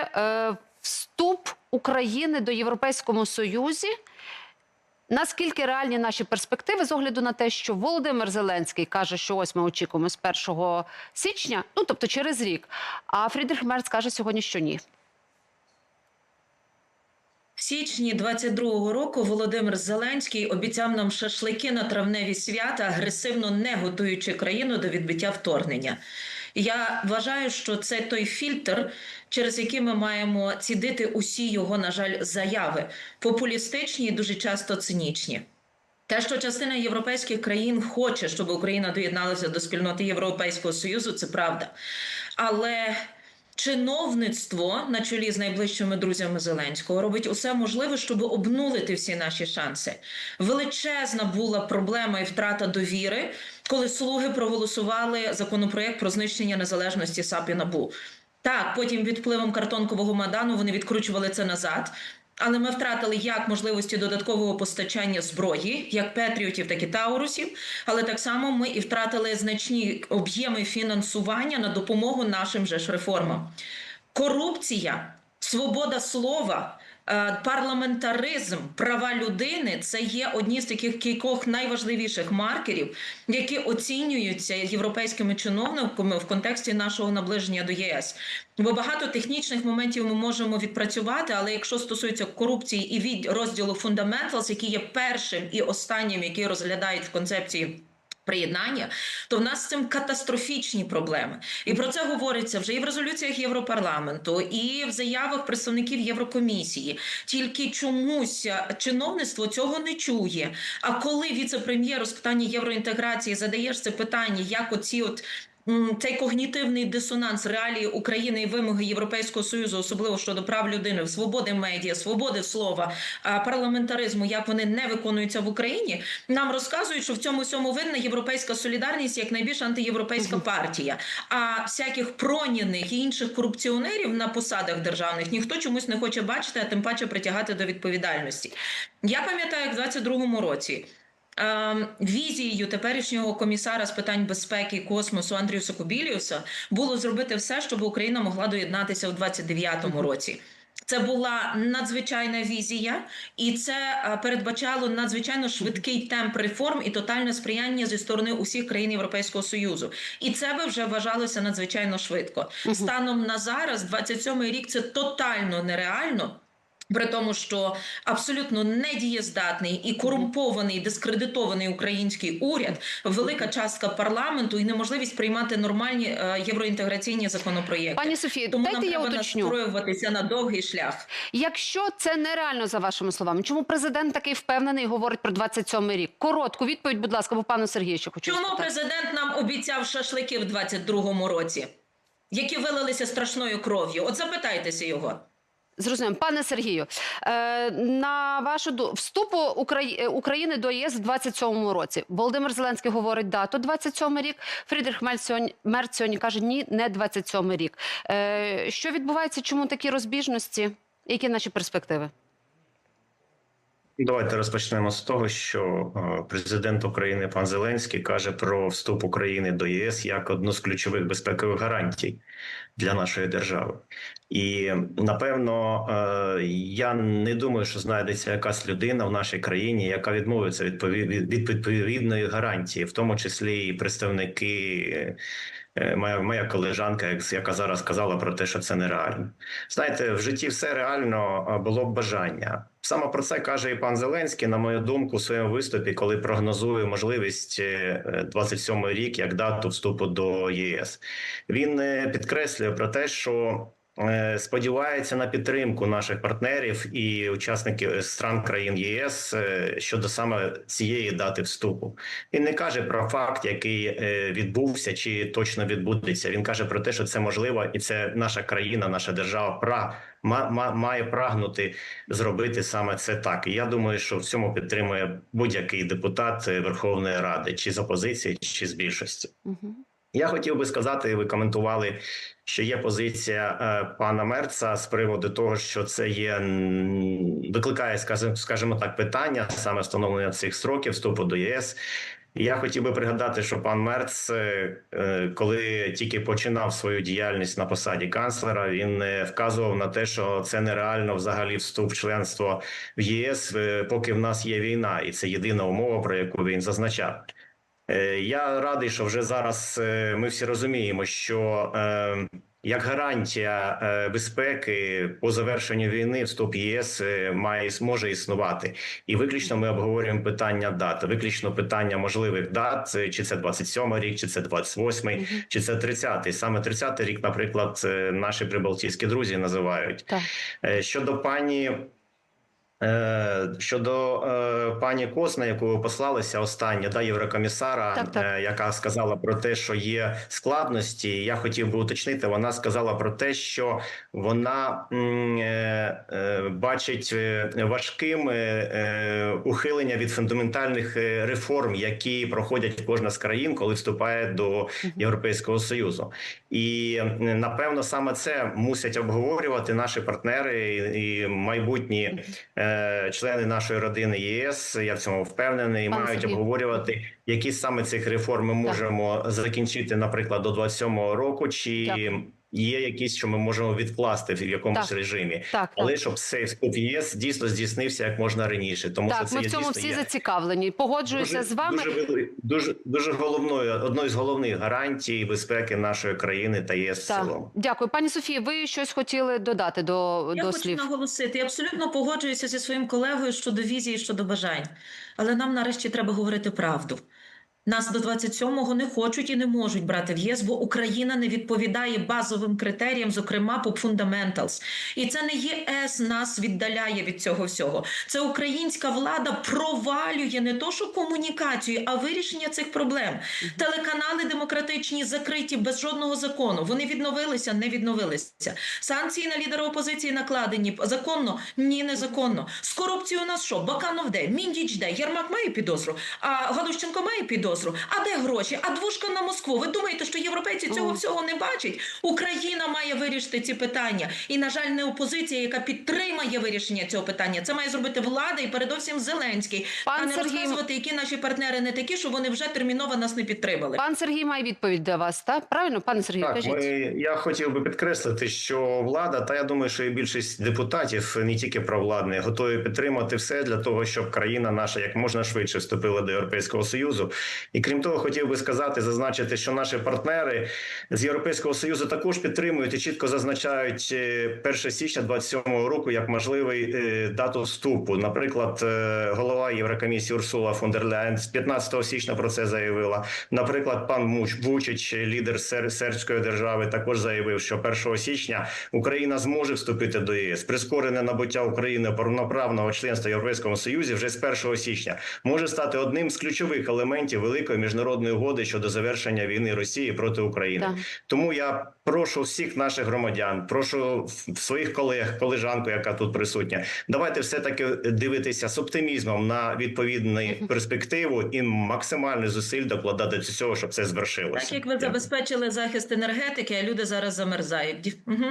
е, вступ України до Європейському Союзі. Наскільки реальні наші перспективи з огляду на те, що Володимир Зеленський каже, що ось ми очікуємо з 1 січня, ну тобто через рік. А Фрідріх Мерц каже сьогодні, що ні. В січні 22-го року Володимир Зеленський обіцяв нам шашлики на травневі свята, агресивно не готуючи країну до відбиття вторгнення. Я вважаю, що це той фільтр, через який ми маємо цідити усі його, на жаль, заяви популістичні і дуже часто цинічні. Те, що частина європейських країн хоче, щоб Україна доєдналася до спільноти Європейського Союзу, це правда. Але чиновництво на чолі з найближчими друзями Зеленського робить усе можливе, щоб обнулити всі наші шанси. Величезна була проблема і втрата довіри, коли слуги проголосували законопроект про знищення незалежності САП і НАБУ. Так, потім під впливом картонкового мадану вони відкручували це назад. Але ми втратили як можливості додаткового постачання зброї, як Петріотів, так і Таурусів. Але так само ми і втратили значні об'єми фінансування на допомогу нашим же ж реформам. Корупція, свобода слова, парламентаризм, права людини це є одні з таких кількох найважливіших маркерів, які оцінюються європейськими чиновниками в контексті нашого наближення до ЄС. Бо багато технічних моментів ми можемо відпрацювати, але якщо стосується корупції і від розділу Fundamentals, який є першим і останнім, який розглядають в концепції. Приєднання, то в нас з цим катастрофічні проблеми, і про це говориться вже і в резолюціях Європарламенту, і в заявах представників Єврокомісії. Тільки чомусь чиновництво цього не чує. А коли віце-прем'єр з питання євроінтеграції задаєш це питання, як оці от цей когнітивний дисонанс реалії України і вимоги Європейського союзу, особливо щодо прав людини, свободи медіа, свободи слова, парламентаризму, як вони не виконуються в Україні, нам розказують, що в цьому всьому винна європейська солідарність як найбільш антиєвропейська партія. А всяких проняних і інших корупціонерів на посадах державних ніхто чомусь не хоче бачити, а тим паче притягати до відповідальності. Я пам'ятаю, як в 22-му році. Ем, Візією теперішнього комісара з питань безпеки космосу Андріуса Кобіліуса було зробити все, щоб Україна могла доєднатися у 29-му році. Це була надзвичайна візія, і це е, передбачало надзвичайно швидкий темп реформ і тотальне сприяння зі сторони усіх країн Європейського союзу. І це би вже вважалося надзвичайно швидко. Станом на зараз, 27-й рік, це тотально нереально. При тому, що абсолютно недієздатний і корумпований, дискредитований український уряд, велика частка парламенту і неможливість приймати нормальні е, євроінтеграційні законопроєкти. Пані Софію, Тому дайте нам я треба уточню. настроюватися на довгий шлях. Якщо це нереально за вашими словами, чому президент такий впевнений і говорить про 27-й рік? Коротку відповідь, будь ласка, бо пану Сергію ще хочу Чому спитати. президент нам обіцяв шашлики в 22-му році, які вилилися страшною кров'ю? От запитайтеся його. Зрозуміло. Пане Сергію, е, на вашу вступу е, України до ЄС в 27-му році. Володимир Зеленський говорить дату 27-й рік. Фрідрих Мерц сьогодні, каже ні, не 27-й рік. Е, що відбувається? Чому такі розбіжності? Які наші перспективи? Давайте розпочнемо з того, що е, президент України пан Зеленський каже про вступ України до ЄС як одну з ключових безпекових гарантій для нашої держави. І напевно, е, я не думаю, що знайдеться якась людина в нашій країні, яка відмовиться від від відповідної гарантії, в тому числі і представники. Е, Моя моя колежанка, яка зараз казала про те, що це нереально. Знаєте, в житті все реально було б бажання. Саме про це каже і пан Зеленський, на мою думку, у своєму виступі, коли прогнозує можливість е, 27 рік як дату вступу до ЄС. Він е, підкреслює про те, що е, сподівається на підтримку наших партнерів і учасників е, стран країн ЄС е, щодо саме цієї дати вступу. Він не каже про факт, який е, відбувся чи точно відбудеться. Він каже про те, що це можливо, і це наша країна, наша держава пра ма- ма- має прагнути зробити саме це так. І я думаю, що в цьому підтримує будь-який депутат е, Верховної Ради, чи з опозиції, чи з більшості. Угу. Я хотів би сказати, ви коментували, що є позиція е, пана Мерца з приводу того, що це є викликає, скажімо, так, питання саме встановлення цих строків вступу до ЄС. Я хотів би пригадати, що пан Мерц, е, е, коли тільки починав свою діяльність на посаді канцлера, він вказував на те, що це нереально взагалі вступ в членство в ЄС, поки в нас є війна, і це єдина умова, про яку він зазначав. Е, Я радий, що вже зараз е, ми всі розуміємо, що е, як гарантія безпеки по завершенню війни вступ ЄС має може існувати, і виключно ми обговорюємо питання дат, виключно питання можливих дат, чи це 27 рік, чи це 28, Мгм. чи це 30. Саме 30 рік, наприклад, наші прибалтійські друзі називають. Так. Щодо пані. Е, Щодо е, пані Кос, на яку ви послалися останнє, да, єврокомісара, Так, так. е, яка сказала про те, що є складності. Я хотів би уточнити. Вона сказала про те, що вона е, е, бачить е, важким е, ухилення від фундаментальних реформ, які проходять кожна з країн, коли вступає до Європейського союзу. І напевно саме це мусять обговорювати наші партнери і, і майбутні е, члени нашої родини ЄС. Я в цьому впевнений. Пане мають Сергію. обговорювати, які саме цих реформ ми можемо закінчити, наприклад, до 27-го року, чи Дякую. Є якісь, що ми можемо відкласти в якомусь Так. режимі. Так, так. Але щоб цей вступ ЄС дійсно здійснився як можна раніше, тому що це ми є в цьому дійсно всі є зацікавлені. Погоджуюся з вами. Дуже, дуже, дуже головною, одною з головних гарантій безпеки нашої країни та ЄС в цілому. Дякую, пані Софії. Ви щось хотіли додати до, Я до хочу слів? наголосити, я абсолютно погоджуюся зі своїм колегою щодо візії, щодо бажань. Але нам нарешті треба говорити правду. Нас до 27-го не хочуть і не можуть брати в ЄС, бо Україна не відповідає базовим критеріям, зокрема по фундаменталс. І це не ЄС нас віддаляє від цього всього. Це українська влада провалює не то, що комунікацію, а вирішення цих проблем. Телеканали демократичні закриті без жодного закону. Вони відновилися, не відновилися. Санкції на лідера опозиції накладені законно? Ні, незаконно. З корупцією у нас що? Баканов де, Міндіч де, Єрмак має підозру, а Галущенко має підозру. А де гроші? А двушка на Москву. Ви думаєте, що європейці цього всього не бачать? Україна має вирішити ці питання. І, на жаль, не опозиція, яка підтримає вирішення цього питання. Це має зробити влада і передовсім Зеленський. Пан а не Сергій- розказувати, які наші партнери не такі, що вони вже терміново нас не підтримали. Пан Сергій має відповідь для вас, так? Правильно, пане Сергію, Так, кажіть. ми, я хотів би підкреслити, що влада, та я думаю, що і більшість депутатів, не тільки провладні, готові підтримати все для того, щоб країна наша як можна швидше вступила до Європейського союзу. І крім того, хотів би сказати, зазначити, що наші партнери з Європейського союзу також підтримують і чітко зазначають е, 1 січня 27 року як можливий е, дату вступу. Наприклад, е, голова Єврокомісії Урсула фон дер Ляєн з 15 січня про це заявила. Наприклад, пан Вучич, лідер сер- сербської держави, також заявив, що 1 січня Україна зможе вступити до ЄС. Прискорене набуття України повноправного членства в Європейському Союзі вже з 1 січня може стати одним з ключових елементів великої міжнародної угоди щодо завершення війни Росії проти України. Так. Тому я прошу всіх наших громадян, прошу своїх колег, колежанку, яка тут присутня. Давайте все таки дивитися з оптимізмом на відповідну перспективу і максимальний зусиль докладати до цього, щоб це звершилося. Так як ви забезпечили захист енергетики, а люди зараз замерзають. Угу.